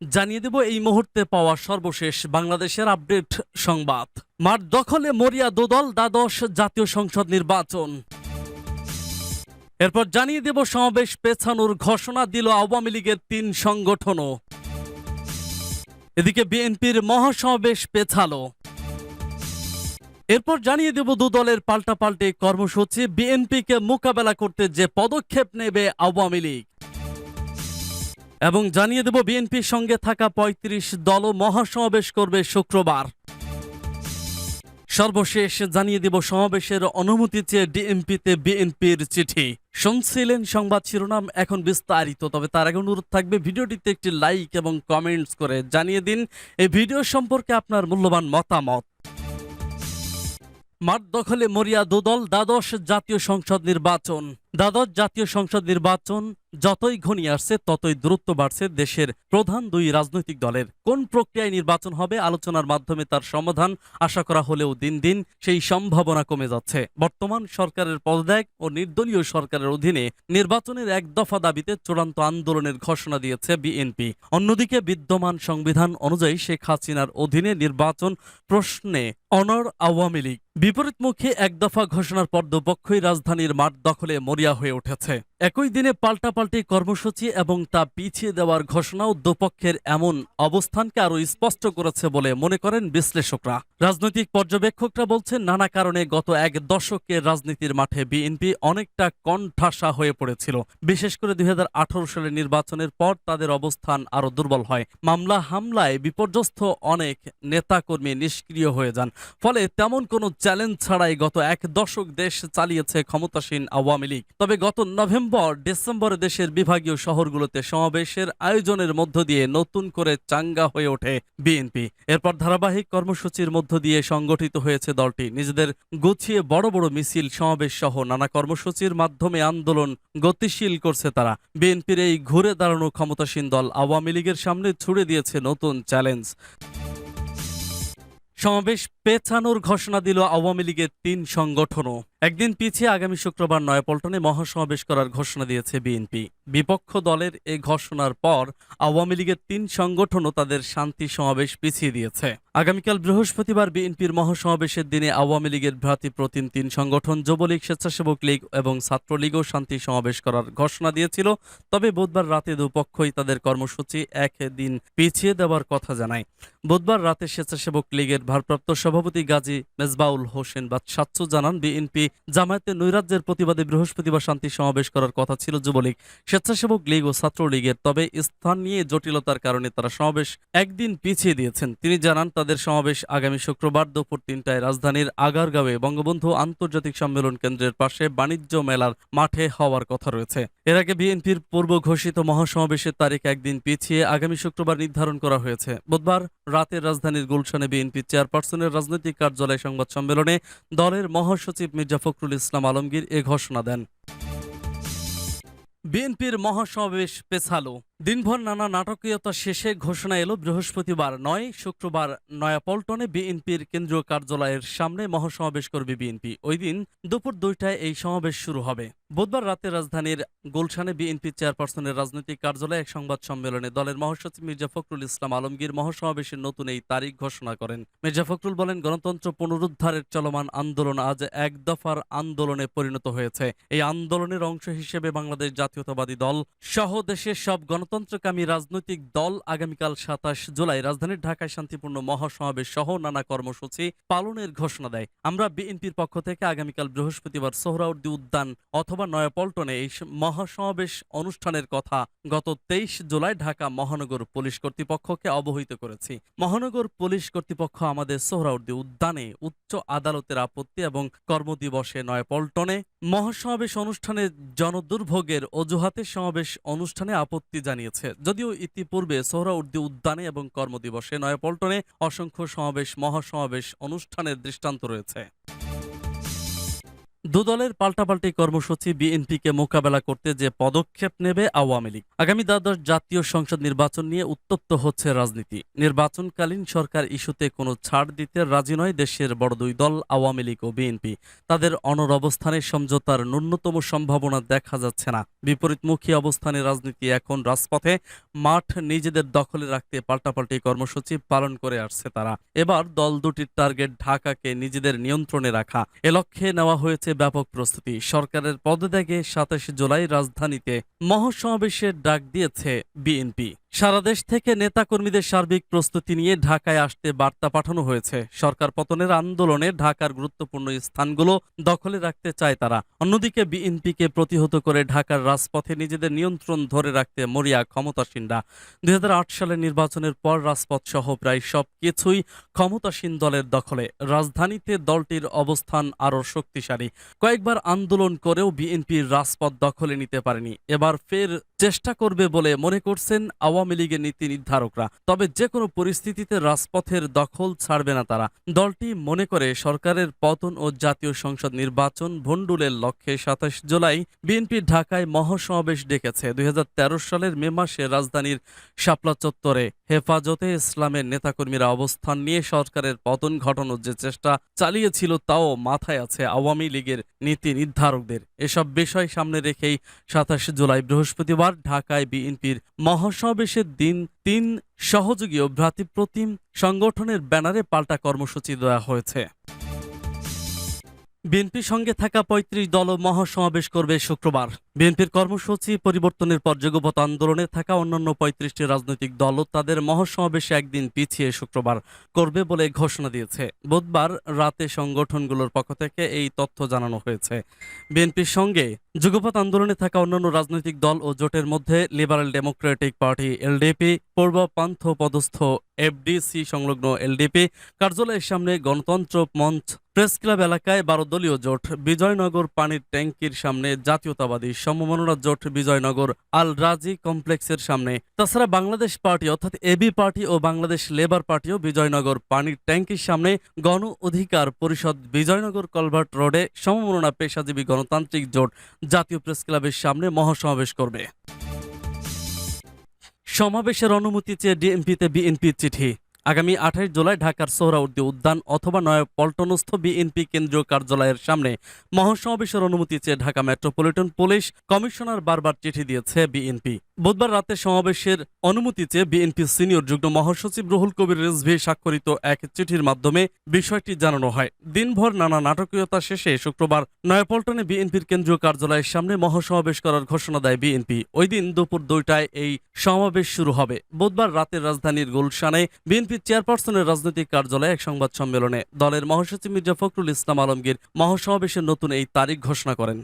জানিয়ে দেব এই মুহূর্তে পাওয়া সর্বশেষ বাংলাদেশের আপডেট সংবাদ। মাঠ দখলে মরিয়া দোদল দ্বাদশ জাতীয় সংসদ নির্বাচন। এরপর জানিয়ে দেব সমাবেশ পেছানোর ঘোষণা দিল আওয়ামী লীগের তিন সংগঠনও। এদিকে বিএনপির মহাসমাবেশ পেছালো। এরপর জানিয়ে দেব দু দলের পাল্টাপাল্টি কর্মসূচি। বিএনপিকে মোকাবেলা করতে যে পদক্ষেপ নেবে আওয়ামী লীগ। এবং জানিয়ে দেব, বিএনপির সঙ্গে থাকা ৩৫ দলও মহাসমাবেশ করবে শুক্রবার। সর্বশেষ জানিয়ে দেব, সমাবেশের অনুমতি চেয়ে ডিএমপিতে বিএনপির চিঠি। শুনছিলেন সংবাদ শিরোনাম, এখন বিস্তারিত। তবে তার আগে অনুরোধ থাকবে, ভিডিওটিতে একটি লাইক এবং কমেন্টস করে জানিয়ে দিন, এই ভিডিও সম্পর্কে আপনার মূল্যবান মতামত। মাঠ দখলে মরিয়া দুদল, দ্বাদশ জাতীয় সংসদ নির্বাচন। দ্বাদশ জাতীয় সংসদ নির্বাচন যতই ঘনিয়ে আসছে, ততই দূরত্ব বাড়ছে দেশের প্রধান দুই রাজনৈতিক দলের। কোন প্রক্রিয়ায় নির্বাচন হবে আলোচনার মাধ্যমে তার সমাধান আশা করা হলেও দিন দিন সেই সম্ভাবনা কমে যাচ্ছে। বর্তমান সরকারের পদত্যাগ ও নির্দলীয় সরকারের অধীনে নির্বাচনের এক দফা দাবিতে চূড়ান্ত আন্দোলনের ঘোষণা দিয়েছে বিএনপি। অন্যদিকে বিদ্যমান সংবিধান অনুযায়ী শেখ হাসিনার অধীনে নির্বাচন প্রশ্নে অনর আওয়ামী লীগ। বিপরীতমুখী এক দফা ঘোষণার পর দুপক্ষই রাজধানীর মাঠ দখলে মরিয়া হয়ে উঠেছে। একই দিনে পাল্টাপাল্টি কর্মসূচি এবং তা পিছিয়ে দেওয়ার ঘোষণাও দুপক্ষের এমন অবস্থানকে আরও স্পষ্ট করেছে বলে মনে করেন বিশ্লেষকরা। রাজনৈতিক পর্যবেক্ষকরা বলছেন, নানা কারণে গত এক দশকের রাজনীতির মাঠে বিএনপি অনেকটা কণ্ঠাসা হয়ে পড়েছিল। বিশেষ করে দুই হাজার আঠারো সালের নির্বাচনের পর তাদের অবস্থান আরও দুর্বল হয়। মামলা হামলায় বিপর্যস্ত অনেক নেতাকর্মী নিষ্ক্রিয় হয়ে যান। ফলে তেমন কোনো চ্যালেঞ্জ ছাড়াই গত এক দশক দেশ চালিয়েছে ক্ষমতাসীন আওয়ামী লীগ। তবে গত নভেম্বর ডিসেম্বরে দেশের বিভাগীয় শহরগুলোতে সমাবেশের আয়োজনের মধ্য দিয়ে নতুন করে চাঙ্গা হয়ে ওঠে বিএনপি। এরপর ধারাবাহিক কর্মসূচির মধ্য দিয়ে সংগঠিত হয়েছে দলটি। নিজেদের গুছিয়ে বড় বড় মিছিল, সমাবেশ সহ নানা কর্মসূচির মাধ্যমে আন্দোলন গতিশীল করছে তারা। বিএনপির এই ঘুরে দাঁড়ানো ক্ষমতাসীন দল আওয়ামী লীগের সামনে ছুড়ে দিয়েছে নতুন চ্যালেঞ্জ। সমাবেশ পেছানোর ঘোষণা দিল আওয়ামী লীগের তিন সংগঠনও। একদিন পিছিয়ে আগামী শুক্রবার নয়াপল্টনে মহাসমাবেশ করার ঘোষণা দিয়েছে বিএনপি। বিপক্ষ দলের এই ঘোষণার পর আওয়ামী লীগের তিন সংগঠনও তাদের শান্তি সমাবেশ পিছিয়ে দিয়েছে। আগামীকাল বৃহস্পতিবার বিএনপির মহাসমাবেশের দিনে আওয়ামী লীগের ভ্রাতৃপ্রতিম তিন সংগঠন যুবলীগ, স্বেচ্ছাসেবক লীগ এবং ছাত্রলীগও শান্তি সমাবেশ করার ঘোষণা দিয়েছিল। তবে বুধবার রাতে দুপক্ষই তাদের কর্মসূচি এক দিন পিছিয়ে দেওয়ার কথা জানায়। বুধবার রাতে স্বেচ্ছাসেবক লীগের ভারপ্রাপ্ত সভাপতি গাজী মেজবাউল হোসেন বাদশাচ্চু জানান, বিএনপি জামায়াতে নৈরাজ্যের প্রতিবাদে বৃহস্পতিবার শান্তি সমাবেশ করার কথা ছিল যুবলীগ, স্বেচ্ছাসেবক লীগ ও ছাত্রলীগের। তবে স্থান নিয়ে জটিলতার কারণে তারা সমাবেশ একদিন পিছিয়ে দিয়েছেন। তিনি জানান, তাদের সমাবেশ আগামী শুক্রবার দুপুর তিনটায় রাজধানীর আগারগাঁওয়ে বঙ্গবন্ধু আন্তর্জাতিক সম্মেলন কেন্দ্রের পাশে বাণিজ্য মেলার মাঠে হওয়ার কথা রয়েছে। এর আগে বিএনপির পূর্ব ঘোষিত মহাসমাবেশের তারিখ একদিন পিছিয়ে আগামী শুক্রবার নির্ধারণ করা হয়েছে। বুধবার রাতের রাজধানীর গুলশানে বিএনপি চেয়ারপারসনের রাজনৈতিক কার্যালয় সংবাদ সম্মেলনে দলের মহাসচিব মির্জা ফখরুল ইসলাম আলমগীর এ ঘোষণা দেন। বিএনপির মহাসমাবেশ পেছালো। দিনভর নানা নাটকীয়তা শেষে ঘোষণা এলো, বৃহস্পতিবার নয়, শুক্রবার নয়াপল্টনে বিএনপির কেন্দ্রীয় কার্যালয়ের সামনে মহাসমাবেশ করবে বিএনপি। ওই দিন দুপুর দুইটায় এই সমাবেশ শুরু হবে। বুধবার রাতে রাজধানীর গুলশানে বিএনপি চেয়ারপারসনের রাজনৈতিক কার্যালয়ে এক সংবাদ সম্মেলনে দলের মহাসচিব মির্জা ফখরুল ইসলাম আলমগীর মহাসমাবেশের নতুন এই তারিখ ঘোষণা করেন। মির্জা ফখরুল বলেন, গণতন্ত্র পুনরুদ্ধারের চলমান আন্দোলন আজ এক দফার আন্দোলনে পরিণত হয়েছে। এই আন্দোলনের অংশ হিসেবে বাংলাদেশ জাতীয়তাবাদী দল সহ দেশের সব গণতন্ত্রকামী রাজনৈতিক দল আগামীকাল সাতাশ জুলাই রাজধানীর ঢাকায় শান্তিপূর্ণ মহাসমাবেশ সহ নানা কর্মসূচি পালনের ঘোষণা দেয়। আমরা বিএনপির পক্ষ থেকে আগামীকাল বৃহস্পতিবার সোহরাউদ্দি উদ্যান অথবা নয়াপল্টনে এই মহাসমাবেশ অনুষ্ঠানের কথা গত তেইশ জুলাই ঢাকা মহানগর পুলিশ কর্তৃপক্ষকে অবহিত করেছি। মহানগর পুলিশ কর্তৃপক্ষ আমাদের সোহরাউদ্দি উদ্যানে উচ্চ আদালতের আপত্তি এবং কর্মদিবসে নয়াপল্টনে মহাসমাবেশ অনুষ্ঠানে জনদুর্ভোগের অজুহাতে সমাবেশ অনুষ্ঠানে আপত্তি জানিয়েছে। যদিও ইতিপূর্বে সোহরাউদ্দি উদ্যানে এবং কর্মদিবসে নয়াপল্টনে অসংখ্য সমাবেশ মহাসমাবেশ অনুষ্ঠানের দৃষ্টান্ত রয়েছে। দুদলের পাল্টাপাল্টি কর্মসূচি বিএনপিকে মোকাবেলা করতে যে পদক্ষেপ নেবে আওয়ামী লীগ। আগামী দ্বাদশ জাতীয় সংসদ নির্বাচন নিয়ে উত্তপ্ত হচ্ছে রাজনীতি। নির্বাচনকালীন সরকার ইস্যুতে কোনো ছাড় দিতে রাজি নয় দেশের বড় দুই দল, আওয়ামী লীগ ও বিএনপি। তাদের অনর অবস্থানে সমঝোতার ন্যূনতম সম্ভাবনা দেখা যাচ্ছে না। বিপরীতমুখী অবস্থানে রাজনীতি এখন রাজপথে। মাঠ নিজেদের দখলে রাখতে পাল্টাপাল্টি কর্মসূচি পালন করে আসছে তারা। এবার দল দুটির টার্গেট ঢাকাকে নিজেদের নিয়ন্ত্রণে রাখা। এ লক্ষ্যে নেওয়া হয়েছে ব্যাপক প্রস্তুতি। সরকারের পদত্যাগে সাতাশে জুলাই রাজধানীতে মহাসমাবেশের ডাক দিয়েছে বিএনপি। সারা দেশ থেকে নেতাকর্মীদের সার্বিক প্রস্তুতি নিয়ে ঢাকায় আসতে বার্তা পাঠানো হয়েছে। সরকার পতনের আন্দোলনে ঢাকার গুরুত্বপূর্ণ স্থানগুলো দখলে রাখতে চায় তারা। অন্যদিকে বিএনপিকে প্রতিহত করে ঢাকার রাজপথে নিজেদের নিয়ন্ত্রণ ধরে রাখতে মরিয়া ক্ষমতাসীনরা। দুই হাজার আট সালের নির্বাচনের পর রাজপথ সহ প্রায় সব কিছুই ক্ষমতাসীন দলের দখলে। রাজধানীতে দলটির অবস্থান আরও শক্তিশালী। কয়েকবার আন্দোলন করেও বিএনপির রাজপথ দখলে নিতে পারেনি। এবার ফের চেষ্টা করবে বলে মনে করছেন আওয়ামী লীগের নীতি নির্ধারকরা। তবে যে কোনো পরিস্থিতিতে রাজপথের দখল ছাড়বে না তারা। দলটি মনে করে সরকারের পতন ও জাতীয় সংসদ নির্বাচন ভণ্ডুলের লক্ষ্যে সাতাশ জুলাই বিএনপি ঢাকায় মহাসমাবেশ ডেকেছে। দুই হাজার তেরো সালের মে মাসে রাজধানীর শাপলা চত্বরে হেফাজতে ইসলামের নেতাকর্মীরা অবস্থান নিয়ে সরকারের পতন ঘটানোর যে চেষ্টা চালিয়েছিল তাও মাথায় আছে আওয়ামী লীগের নীতি নির্ধারকদের। এসব বিষয় সামনে রেখেই সাতাশ জুলাই বৃহস্পতিবার ঢাকায় বিএনপির মহাসমাবেশের দিন তিন সহযোগী ও ভ্রাতৃপ্রতিম সংগঠনের ব্যানারে পাল্টা কর্মসূচি দেওয়া হয়েছে। বিএনপির সঙ্গে থাকা পঁয়ত্রিশ দলও মহাসমাবেশ করবে শুক্রবার। বিএনপির কর্মসূচি পরিবর্তনের পর যুগপথ আন্দোলনে থাকা অন্যান্য পঁয়ত্রিশটি রাজনৈতিক দলও তাদের মহাসমাবেশে একদিন পিছিয়ে শুক্রবার করবে বলে ঘোষণা দিয়েছে। বুধবার রাতে সংগঠনগুলোর পক্ষ থেকে এই তথ্য জানানো হয়েছে। বিএনপির সঙ্গে যুগপথ আন্দোলনে থাকা অন্যান্য রাজনৈতিক দল ও জোটের মধ্যে লিবারেল ডেমোক্রেটিক পার্টি, এলডিপি, পূর্ব পান্থ পদস্থ এফডিসি সংলগ্ন এলডিপি কার্যালয়ের সামনে গণতন্ত্র মঞ্চ, প্রেস ক্লাব এলাকায় বারো দলীয় জোট, বিজয়নগর পানির ট্যাঙ্কির সামনে জাতীয়তাবাদী সমমনরা জোট, বিজয়নগর আল রাজি কমপ্লেক্সের সামনে। তাছাড়া বাংলাদেশ পার্টি অর্থাৎ এবি পার্টি ও বাংলাদেশ লেবার পার্টিও বিজয়নগর পানির ট্যাঙ্কির সামনে গণ অধিকার পরিষদ, বিজয়নগর কলভার্ট রোডে সমমননা পেশাজীবী গণতান্ত্রিক জোট জাতীয় প্রেস ক্লাবের সামনে মহাসমাবেশ করবে। সমাবেশের অনুমতি চেয়ে ডিএমপিতে বিএনপির চিঠি। আগামী আঠাশ জুলাই ঢাকার সোহরাউদ্দি উদ্যান অথবা নয় পল্টনস্থ বিএনপি কেন্দ্রীয় কার্যালয়ের সামনে মহাসমাবেশের অনুমতি চেয়ে ঢাকা মেট্রোপলিটন পুলিশ কমিশনার বারবার চিঠি দিয়েছে বিএনপি। বুধবার রাতে সমাবেশের অনুমতি চেয়ে বিএনপি সিনিয়র যুগ্ম মহাসচিব রুহুল কবির রেজভি স্বাক্ষরিত এক চিঠির মাধ্যমে বিষয়টি জানানো হয়। দিনভর নানা নাটকীয়তা শেষে শুক্রবার নয়াপল্টনে বিএনপির কেন্দ্রীয় কার্যালয়ের সামনে মহাসমাবেশ করার ঘোষণা দেয় বিএনপি। ওই দিন দুপুর দুইটায় এই সমাবেশ শুরু হবে। বুধবার রাতের রাজধানীর গুলশানে বিএনপির চেয়ারপারসনের রাজনৈতিক কার্যালয়ে এক সংবাদ সম্মেলনে দলের মহাসচিব মির্জা ফখরুল ইসলাম আলমগীর মহাসমাবেশের নতুন এই তারিখ ঘোষণা করেন।